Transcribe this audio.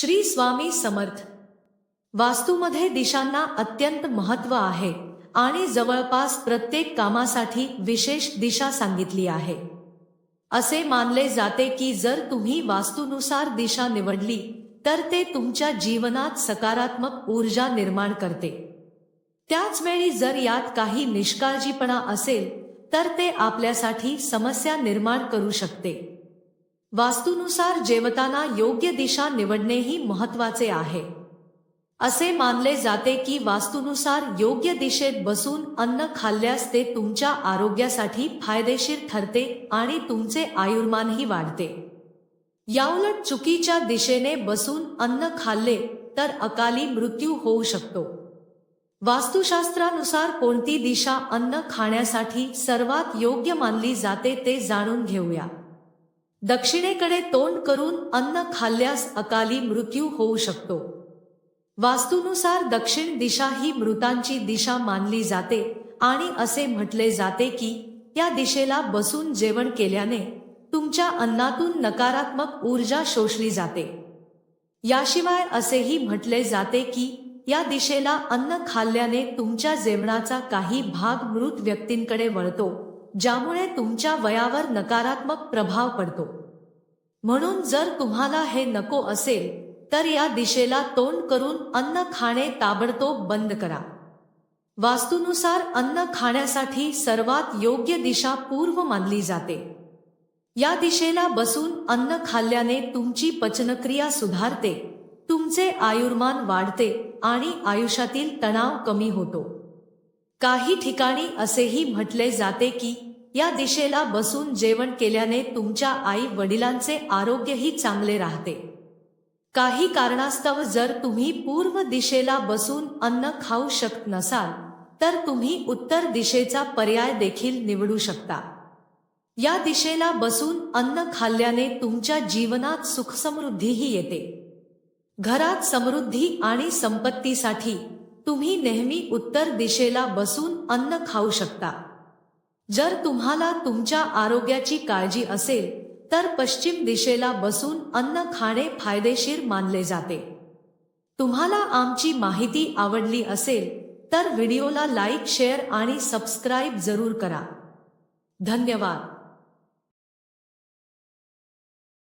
श्री स्वामी समर्थ. वास्तूमध्ये दिशांना अत्यंत महत्त्व आहे आणि जवळपास प्रत्येक कामासाठी विशेष दिशा सांगितली आहे. असे मानले जाते की जर तुम्ही वास्तूनुसार दिशा निवडली तर ते तुमच्या जीवनात सकारात्मक ऊर्जा निर्माण करते. त्याच वेळी जर यात काही निष्काळजीपणा असेल तर ते आपल्यासाठी समस्या निर्माण करू शकते. वास्तूनुसार जेवताना योग्य दिशा निवडणेही महत्त्वाचे आहे. असे मानले जाते की वास्तूनुसार योग्य दिशेत बसून अन्न खाल्ल्यास ते तुमच्या आरोग्यासाठी फायदेशीर ठरते आणि तुमचे आयुर्मानही वाढते. याउलट चुकीच्या दिशेने बसून अन्न खाल्ले तर अकाली मृत्यू होऊ शकतो. वास्तुशास्त्रानुसार कोणती दिशा अन्न खाण्यासाठी सर्वात योग्य मानली जाते ते जाणून घेऊया. दक्षिणेकडे तोंड करून अन्न खाल्ल्यास अकाली मृत्यू होऊ शकतो. वास्तूनुसार दक्षिण दिशा ही मृतांची दिशा मानली जाते आणि असे म्हटले जाते की या दिशेला बसून जेवण केल्याने तुमच्या अन्नातून नकारात्मक ऊर्जा शोषली जाते. याशिवाय असेही म्हटले जाते की या दिशेला अन्न खाल्ल्याने तुमच्या जेवणाचा काही भाग मृत व्यक्तींकडे वळतो. ज्यामुळे तुमच्या वयावर नकारात्मक प्रभाव पडतो. म्हणून जर तुम्हाला हे नको असेल तर या दिशेला तोंड करून अन्न खाणे ताबडतोब बंद करा. वास्तूनुसार अन्न खाण्यासाठी सर्वात योग्य दिशा पूर्व मानली जाते. या दिशेला बसून अन्न खाल्ल्याने तुमची पचनक्रिया सुधारते तुमचे आयुर्मान वाढते आणि आयुष्यातील तणाव कमी होतो. काही ठिकाणी असेही म्हटले जाते की या दिशेला बसून जेवण केल्याने तुमच्या आई वडिलांचे आरोग्यही चांगले राहते. काही कारणास्तव जर तुम्ही पूर्व दिशेला बसून अन्न खाऊ शकत नसाल तर तुम्ही उत्तर दिशेचा पर्याय देखील निवडू शकता. या दिशेला बसून अन्न खाल्ल्याने तुमच्या जीवनात सुखसमृद्धीही येते. घरात समृद्धी आणि संपत्तीसाठी तुम्ही नेहमी उत्तर दिशेला बसून अन्न खाऊ शकता. जर तुम्हाला तुमच्या आरोग्याची काळजी असेल तर पश्चिम दिशेला बसून अन्न खाणे फायदेशीर मानले जाते. तुम्हाला आमची माहिती आवडली असेल तर व्हिडिओला लाईक शेअर आणि सबस्क्राईब जरूर करा. धन्यवाद.